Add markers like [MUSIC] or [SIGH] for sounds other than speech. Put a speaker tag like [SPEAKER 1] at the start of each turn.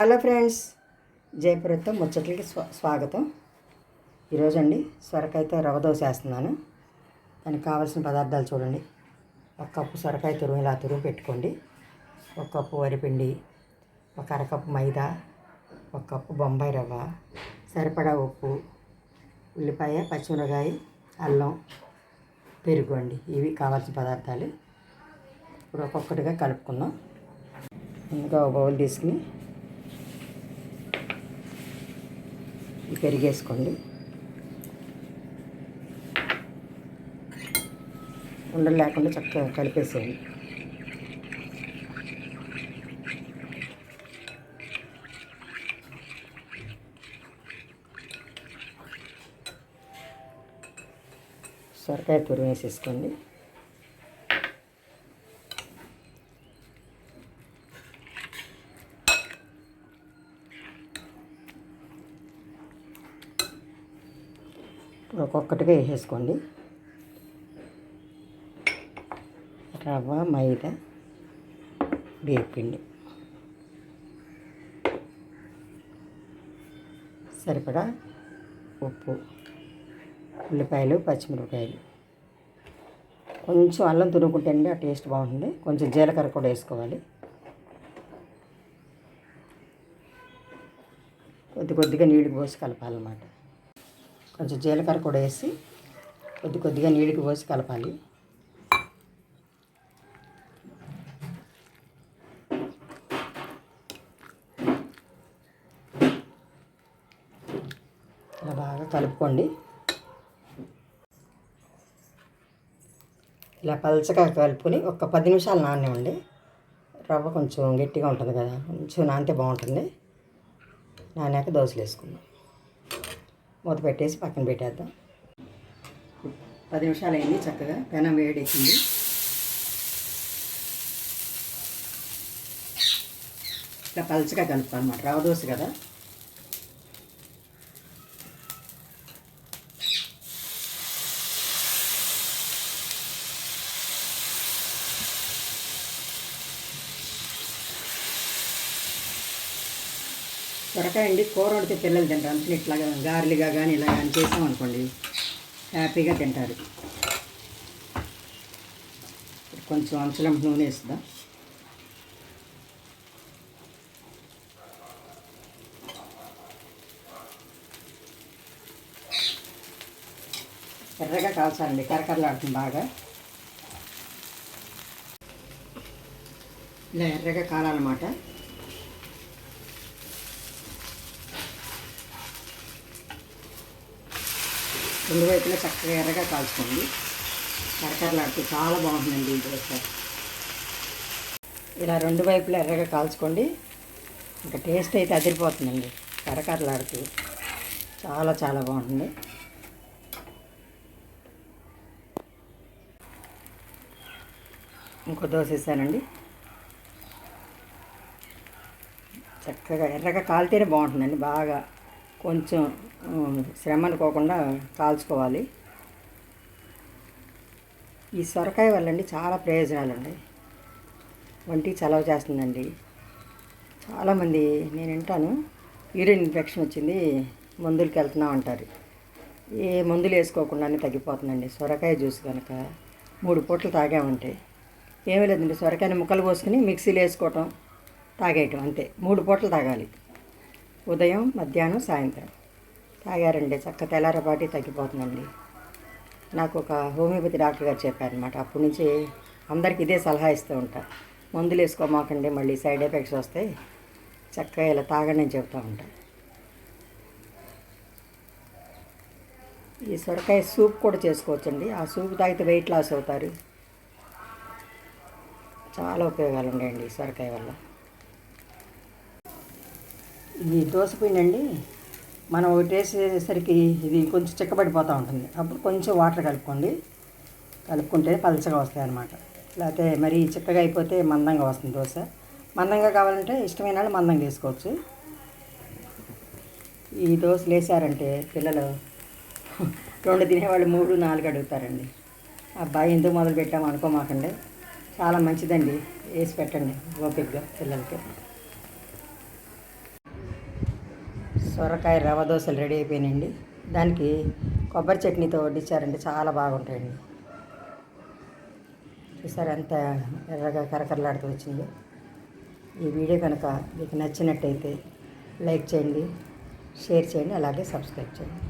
[SPEAKER 1] Hello friends జయపురతో ముచ్చట్లకి స్వా స్వాగతం. ఈరోజు అండి సొరకాయతో రవ్వ దోశ వేస్తున్నాను దానికి కావాల్సిన పదార్థాలు చూడండి. ఒక కప్పు సొరకాయ తురుము ఇలా తురుము పెట్టుకోండి. ఒక కప్పు వరిపిండి ఒక అరకప్పు మైదా ఒక కప్పు బొంబాయి రవ్వ సరిపడా ఉప్పు ఉల్లిపాయ పచ్చిమిరకాయ అల్లం పెరుగు అండి ఇవి కావాల్సిన పదార్థాలు. ఇప్పుడు ఒక్కొక్కటిగా కలుపుకుందాం. ముందుగా ఒక బౌల్ తీసుకుని పెరిగేసుకోండి. ఉండలు లేకుండా చక్కగా కలిపేసేయండి. సొరకాయ తురిమేసేసుకోండి ఒక్కొక్కటిగా వేసేసుకోండి. రవ్వ మైదా బియ్యపిండి సరిపడా ఉప్పు ఉల్లిపాయలు పచ్చిమిరపకాయలు. కొంచెం అల్లం తురుముకుంటే అండి ఆ టేస్ట్ బాగుంటుంది. కొంచెం జీలకర్ర కూడా వేసుకోవాలి. కొద్ది కొద్దిగా నీళ్ళు పోసి కలపాలన్నమాట. కొంచెం జీలకర్ర కూడా వేసి కొద్ది కొద్దిగా నీళ్ళకి పోసి కలపాలి. ఇలా బాగా కలుపుకోండి. ఇలా పలచగా కలుపుకొని ఒక పది నిమిషాలు నానివ్వండి రవ్వ కొంచెం గట్టిగా ఉంటుంది కదా కొంచెం నానితే బాగుంటుంది. నానాక దోశలు వేసుకుందాం. మూత పెట్టేసి పక్కన పెట్టేద్దాం. పది నిమిషాలు అయింది చక్కగా పెనం వేడెక్కింది. ఇట్లా పలచగా కలుపుకోనమాట. రవ్వ దోశ కదా? సొరకాయ అండి కూర వండితే పిల్లలు తింటారు. అందుకని ఇట్లాగా గార్లీగా కానీ ఇలా కానీ చేసామనుకోండి హ్యాపీగా తింటారు. కొంచెం అంచలం నూనె వేస్తుందా ఎర్రగా కాల్చాలండి కరకరలాడుతుంది బాగా. ఇలా ఎర్రగా కాలాలన్నమాట. రెండు వైపులా చక్కగా ఎర్రగా కాల్చుకోండి. కరకరలాడుతూ చాలా బాగుంటుందండి ఈ దోశ ఇలా రెండు వైపులా ఎర్రగా కాల్చుకోండి. ఇంకా టేస్ట్ అయితే అదిరిపోతుందండి. కరకరలాడుతూ చాలా చాలా బాగుంటుంది. ఇంకో దోశ వేసానండి. చక్కగా ఎర్రగా కాలితేనే బాగుంటుందండి. బాగా కొంచెం శ్రమ అనుకోకుండా కాల్చుకోవాలి. ఈ సొరకాయ వల్లండి చాలా ప్రయోజనాలండి. వంటి చలవ చేస్తుందండి. చాలామంది నేను వింటాను యూరిన్ ఇన్ఫెక్షన్ వచ్చింది మందులకి వెళ్తున్నాం అంటారు. ఏ మందులు వేసుకోకుండానే తగ్గిపోతుందండి. సొరకాయ జ్యూస్ కనుక మూడు పూటలు తాగామంటే ఏమీ లేదండి. సొరకాయని ముక్కలు పోసుకుని మిక్సీలో వేసుకోవటం తాగేయటం అంతే. మూడు పూటలు తాగాలి. ఉదయం మధ్యాహ్నం సాయంత్రం. తాగారండి. చక్క తెల్లారపాటి తగ్గిపోతుందండి. నాకు ఒక హోమియోపతి డాక్టర్ గారు చెప్పారనమాట అప్పటి నుంచి అందరికి ఇదే సలహా ఇస్తూ ఉంటా. మందులు వేసుకోమాకండి మళ్ళీ సైడ్ ఎఫెక్ట్స్ వస్తాయి చక్కగా ఇలా తాగండి అని చెప్తూ ఉంటా. ఈ సొరకాయ సూప్ కూడా చేసుకోవచ్చండి. ఆ సూప్ తాగితే వెయిట్ లాస్ అవుతారు. చాలా ఉపయోగాలు ఉన్నాయండి ఈ సొరకాయ వల్ల. ఇది దోసపిండి మనం ఒకటి వేసేసరికి ఇది కొంచెం చిక్కబడిపోతూ ఉంటుంది. అప్పుడు కొంచెం వాటర్ కలుపుకోండి. కలుపుకుంటే పలచగా వస్తాయి అన్నమాట లేకపోతే మరి చిక్కగా అయిపోతే మందంగా వస్తుంది దోశ. మందంగా కావాలంటే ఇష్టమైన వాళ్ళు మందంగా వేసుకోవచ్చు. ఈ దోశలు వేసారంటే పిల్లలు [LAUGHS] రెండు తినేవాళ్ళు మూడు నాలుగు అడుగుతారండి. అబ్బాయి ఎందుకు మొదలు పెట్టాము అనుకోమాకండి. చాలా మంచిదండి. వేసి పెట్టండి. ఓపిక్గా పిల్లలకి. సొరకాయ రవ దోశలు రెడీ అయిపోయినాయండి. దానికి కొబ్బరి చట్నీతో వడ్డించారంటే చాలా బాగుంటాయండి. చూసారు ఎంత ఎర్రగా కరకరలాడుతూ వచ్చిందో. ఈ వీడియో కనుక మీకు నచ్చినట్టయితే లైక్ చేయండి షేర్ చేయండి అలాగే సబ్స్క్రైబ్ చేయండి.